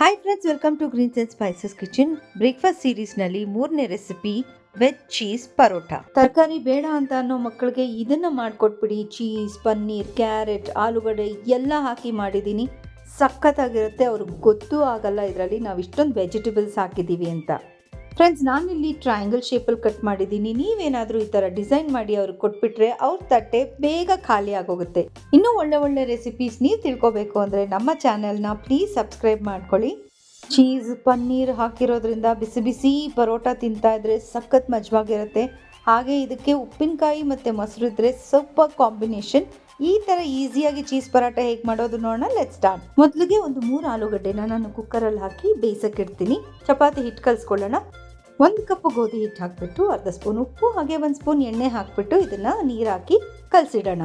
Hi friends welcome to greens and spices kitchen breakfast ಸೀರೀಸ್ನಲ್ಲಿ ಮೂರನೇ recipe veg cheese paratha ತರಕಾರಿ ಬೇಡ ಅಂತ ಅನ್ನೋ ಮಕ್ಕಳಿಗೆ ಇದನ್ನು ಮಾಡಿಕೊಟ್ಬಿಡಿ. ಚೀಸ್ ಪನ್ನೀರ್ ಕ್ಯಾರೆಟ್ ಆಲೂಗಡ್ಡೆ ಎಲ್ಲ ಹಾಕಿ ಮಾಡಿದ್ದೀನಿ. ಸಖತ್ತಾಗಿರುತ್ತೆ, ಅವ್ರಿಗೆ ಗೊತ್ತೂ ಆಗಲ್ಲ ಇದರಲ್ಲಿ. ನಾವು ಇಷ್ಟೊಂದು ವೆಜಿಟೇಬಲ್ಸ್ ಹಾಕಿದ್ದೀವಿ ಅಂತ. ಫ್ರೆಂಡ್ಸ್ ನಾನಿಲ್ಲಿ ಟ್ರಯಾಂಗಲ್ ಶೇಪಲ್ಲಿ ಕಟ್ ಮಾಡಿದ್ದೀನಿ. ನೀವೇನಾದರೂ ಈ ಥರ ಡಿಸೈನ್ ಮಾಡಿ ಅವ್ರಿಗೆ ಕೊಟ್ಬಿಟ್ರೆ ಅವ್ರ ತಟ್ಟೆ ಬೇಗ ಖಾಲಿ ಆಗೋಗುತ್ತೆ. ಇನ್ನೂ ಒಳ್ಳೆ ಒಳ್ಳೆ ರೆಸಿಪೀಸ್ ನೀವು ತಿಳ್ಕೊಬೇಕು ಅಂದರೆ ನಮ್ಮ ಚಾನೆಲ್ನ ಪ್ಲೀಸ್ ಸಬ್ಸ್ಕ್ರೈಬ್ ಮಾಡ್ಕೊಳ್ಳಿ. ಚೀಸ್ ಪನ್ನೀರ್ ಹಾಕಿರೋದ್ರಿಂದ ಬಿಸಿ ಬಿಸಿ ಪರೋಟ ತಿಂತಾ ಇದ್ರೆ ಸಖತ್ ಮಜವಾಗಿರುತ್ತೆ. ಹಾಗೆ ಇದಕ್ಕೆ ಉಪ್ಪಿನಕಾಯಿ ಮತ್ತು ಮೊಸರು ಇದ್ರೆ ಸೂಪರ್ ಕಾಂಬಿನೇಷನ್. ಈ ಥರ ಈಸಿಯಾಗಿ ಚೀಸ್ ಪರಾಟ ಹೇಗೆ ಮಾಡೋದು ನೋಡೋಣ ಲೆಟ್ ಸ್ಟಾರ್ಟ್ ಮೊದಲಿಗೆ ಒಂದು ಮೂರು ಆಲೂಗಡ್ಡೆನ ನಾನು ಕುಕ್ಕರಲ್ಲಿ ಹಾಕಿ ಬೇಯಿಸಕ್ಕೆ ಇಡ್ತೀನಿ. ಚಪಾತಿ ಹಿಟ್ಟು ಕಲಿಸ್ಕೊಳ್ಳೋಣ. ಒಂದು ಕಪ್ ಗೋಧಿ ಹಿಟ್ಟು ಹಾಕ್ಬಿಟ್ಟು ಅರ್ಧ ಸ್ಪೂನ್ ಉಪ್ಪು, ಹಾಗೆ ಒಂದು ಸ್ಪೂನ್ ಎಣ್ಣೆ ಹಾಕ್ಬಿಟ್ಟು ಇದನ್ನು ನೀರಾಕಿ ಕಲಸಿಡೋಣ.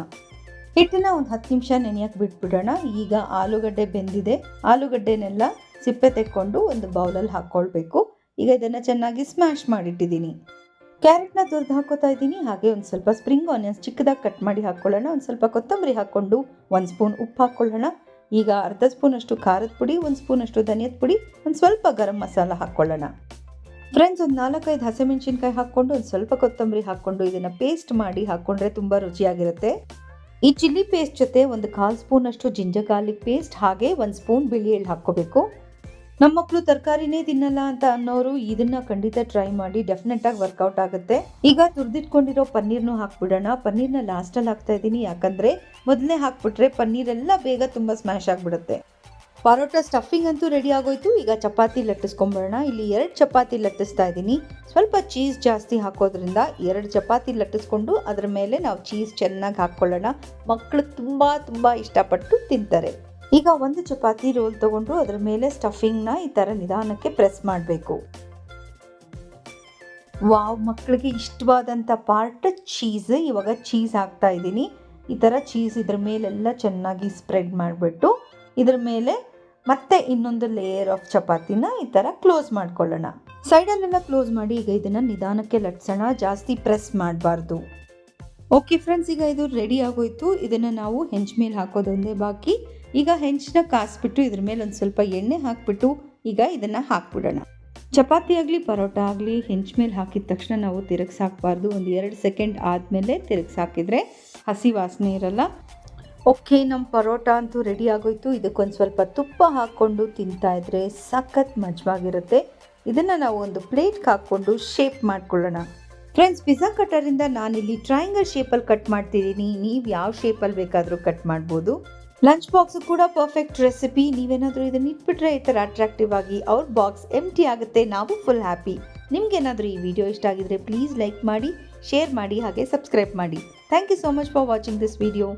ಹಿಟ್ಟನ್ನ ಒಂದು ಹತ್ತು ನಿಮಿಷ ನೆನೆಯಕ್ಕೆ ಬಿಟ್ಬಿಡೋಣ. ಈಗ ಆಲೂಗಡ್ಡೆ ಬೆಂದಿದೆ. ಆಲೂಗಡ್ಡೆನೆಲ್ಲ ಸಿಪ್ಪೆ ತೆಕ್ಕೊಂಡು ಒಂದು ಬೌಲಲ್ಲಿ ಹಾಕ್ಕೊಳ್ಬೇಕು ಈಗ ಇದನ್ನು ಚೆನ್ನಾಗಿ ಸ್ಮ್ಯಾಶ್ ಮಾಡಿಟ್ಟಿದ್ದೀನಿ. ಕ್ಯಾರೆಟ್ನ ತುರಿದು ಹಾಕೋತಾ ಇದ್ದೀನಿ. ಹಾಗೆ ಒಂದು ಸ್ವಲ್ಪ ಸ್ಪ್ರಿಂಗ್ ಆನಿಯನ್ಸ್ ಚಿಕ್ಕದಾಗಿ ಕಟ್ ಮಾಡಿ ಹಾಕ್ಕೊಳ್ಳೋಣ ಒಂದು ಸ್ವಲ್ಪ ಕೊತ್ತಂಬರಿ ಹಾಕ್ಕೊಂಡು ಒಂದು ಸ್ಪೂನ್ ಉಪ್ಪು ಹಾಕ್ಕೊಳ್ಳೋಣ ಈಗ ಅರ್ಧ ಸ್ಪೂನಷ್ಟು ಖಾರದ ಪುಡಿ, ಒಂದು ಸ್ಪೂನಷ್ಟು ಧನಿಯದ ಪುಡಿ, ಒಂದು ಸ್ವಲ್ಪ ಗರಂ ಮಸಾಲ ಹಾಕ್ಕೊಳ್ಳೋಣ ಫ್ರೆಂಡ್ಸ್ ಒಂದು ನಾಲ್ಕೈದು ಹಸಿಮೆಣಸಿನ್ಕಾಯಿ ಹಾಕ್ಕೊಂಡು, ಒಂದು ಸ್ವಲ್ಪ ಕೊತ್ತಂಬರಿ ಹಾಕ್ಕೊಂಡು ಇದನ್ನು ಪೇಸ್ಟ್ ಮಾಡಿ ಹಾಕ್ಕೊಂಡ್ರೆ ತುಂಬ ರುಚಿಯಾಗಿರುತ್ತೆ. ಈ ಚಿಲ್ಲಿ ಪೇಸ್ಟ್ ಜೊತೆ ಒಂದು ಕಾಲು ಸ್ಪೂನಷ್ಟು ಜಿಂಜರ್ ಗಾರ್ಲಿಕ್ ಪೇಸ್ಟ್ ಹಾಗೆ ಒಂದು ಸ್ಪೂನ್ ಬಿಳಿ ಎಳ್ಳು ಹಾಕ್ಕೋಬೇಕು. ನಮ್ಮ ಮಕ್ಕಳು ತರಕಾರಿನೇ ತಿನ್ನಲ್ಲ ಅಂತ ಅನ್ನೋರು ಇದನ್ನ ಖಂಡಿತ ಟ್ರೈ ಮಾಡಿ ಡೆಫಿನೆಟ್ ಆಗಿ ವರ್ಕೌಟ್ ಆಗುತ್ತೆ. ಈಗ ತುರ್ದಿಟ್ಕೊಂಡಿರೋ ಪನ್ನೀರ್ನು ಹಾಕ್ಬಿಡೋಣ. ಪನ್ನೀರ್ನ ಲಾಸ್ಟಲ್ಲಿ ಹಾಕ್ತಾ ಇದ್ದೀನಿ. ಯಾಕಂದ್ರೆ ಮೊದಲನೇ ಹಾಕ್ಬಿಟ್ರೆ ಪನ್ನೀರೆಲ್ಲ ಬೇಗ ತುಂಬ ಸ್ಮ್ಯಾಶ್ ಆಗಿಬಿಡುತ್ತೆ. ಪರೋಟ ಸ್ಟಫಿಂಗ್ ಅಂತೂ ರೆಡಿ ಆಗೋಯ್ತು. ಈಗ ಚಪಾತಿ ಲಟ್ಟಿಸ್ಕೊಂಬರೋಣ. ಇಲ್ಲಿ ಎರಡು ಚಪಾತಿ ಲಟ್ಟಿಸ್ತಾ ಇದ್ದೀನಿ. ಸ್ವಲ್ಪ ಚೀಸ್ ಜಾಸ್ತಿ ಹಾಕೋದ್ರಿಂದ ಎರಡು ಚಪಾತಿ ಲಟ್ಟಿಸ್ಕೊಂಡು ಅದರ ಮೇಲೆ ನಾವು ಚೀಸ್ ಚೆನ್ನಾಗಿ ಹಾಕ್ಕೊಳ್ಳೋಣ. ಮಕ್ಕಳು ತುಂಬ ತುಂಬ ಇಷ್ಟಪಟ್ಟು ತಿಂತಾರೆ. ಈಗ ಒಂದು ಚಪಾತಿ ರೋಲ್ ತಗೊಂಡು ಅದರ ಮೇಲೆ ಸ್ಟಫಿಂಗ್ನ ಈ ಥರ ನಿಧಾನಕ್ಕೆ ಪ್ರೆಸ್ ಮಾಡಬೇಕು. ವಾವ್ ಮಕ್ಕಳಿಗೆ ಇಷ್ಟವಾದಂಥ ಪಾರ್ಟ್ ಚೀಸ್ ಇವಾಗ ಚೀಸ್ ಹಾಕ್ತಾ ಇದ್ದೀನಿ. ಈ ಥರ ಚೀಸ್ ಇದ್ರ ಮೇಲೆಲ್ಲ ಚೆನ್ನಾಗಿ ಸ್ಪ್ರೆಡ್ ಮಾಡಿಬಿಟ್ಟು ಇದ್ರ ಮೇಲೆ ಮತ್ತೆ ಇನ್ನೊಂದು ಲೇಯರ್ ಆಫ್ ಚಪಾತಿನ ಈ ಥರ ಕ್ಲೋಸ್ ಮಾಡ್ಕೊಳ್ಳೋಣ. ಸೈಡಲ್ಲೆಲ್ಲ ಕ್ಲೋಸ್ ಮಾಡಿ ಈಗ ಇದನ್ನು ನಿಧಾನಕ್ಕೆ ಲಟ್ಸೋಣ, ಜಾಸ್ತಿ ಪ್ರೆಸ್ ಮಾಡಬಾರ್ದು. ಓಕೆ ಫ್ರೆಂಡ್ಸ್ ಈಗ ಇದು ರೆಡಿ ಆಗೋಯ್ತು. ಇದನ್ನು ನಾವು ಹೆಂಚ್ ಮೇಲೆ ಹಾಕೋದೊಂದೇ ಬಾಕಿ. ಈಗ ಹೆಂಚನ್ನ ಕಾಸ್ಬಿಟ್ಟು ಇದ್ರ ಮೇಲೆ ಒಂದು ಸ್ವಲ್ಪ ಎಣ್ಣೆ ಹಾಕ್ಬಿಟ್ಟು ಈಗ ಇದನ್ನು ಹಾಕ್ಬಿಡೋಣ. ಚಪಾತಿ ಆಗಲಿ, ಪರೋಟ ಆಗಲಿ, ಹೆಂಚ್ ಮೇಲೆ ಹಾಕಿದ ತಕ್ಷಣ ನಾವು ತಿರುಗ್ಸಿ ಹಾಕಬಾರ್ದು ಒಂದು ಎರಡು ಸೆಕೆಂಡ್ ಆದಮೇಲೆ ತಿರುಗಿಸಾಕಿದ್ರೆ ಹಸಿ ವಾಸನೆ ಇರಲ್ಲ. ಓಕೆ ನಮ್ಮ ಪರೋಟ ಅಂತೂ ರೆಡಿ ಆಗೋಯ್ತು. ಇದಕ್ಕೊಂದು ಸ್ವಲ್ಪ ತುಪ್ಪ ಹಾಕ್ಕೊಂಡು ತಿಂತಾ ಇದ್ರೆ ಸಖತ್ ಮಜವಾಗಿರುತ್ತೆ. ಇದನ್ನು ನಾವು ಒಂದು ಪ್ಲೇಟ್ಗೆ ಹಾಕ್ಕೊಂಡು ಶೇಪ್ ಮಾಡ್ಕೊಳ್ಳೋಣ. ಫ್ರೆಂಡ್ಸ್ ಪಿಜ್ಜಾ ಕಟ್ಟರಿಂದ ನಾನಿಲ್ಲಿ ಟ್ರಯಾಂಗಲ್ ಶೇಪಲ್ಲಿ ಕಟ್ ಮಾಡ್ತಿದ್ದೀನಿ. ನೀವು ಯಾವ ಶೇಪಲ್ಲಿ ಬೇಕಾದರೂ ಕಟ್ ಮಾಡ್ಬೋದು. ಲಂಚ್ ಬಾಕ್ಸ್ ಕೂಡ ಪರ್ಫೆಕ್ಟ್ ರೆಸಿಪಿ ನೀವೇನಾದರೂ ಇದನ್ನು ಇಟ್ಬಿಟ್ರೆ ಈ ಥರ ಅಟ್ರಾಕ್ಟಿವ್ ಆಗಿ ಅವ್ರ ಬಾಕ್ಸ್ ಎಂಟಿ ಆಗುತ್ತೆ. ನಾವು ಫುಲ್ ಹ್ಯಾಪಿ ನಿಮಗೇನಾದರೂ ಈ ವಿಡಿಯೋ ಇಷ್ಟ ಆಗಿದ್ರೆ ಪ್ಲೀಸ್ ಲೈಕ್ ಮಾಡಿ ಶೇರ್ ಮಾಡಿ, ಹಾಗೆ ಸಬ್ಸ್ಕ್ರೈಬ್ ಮಾಡಿ. Thank you so much for watching this video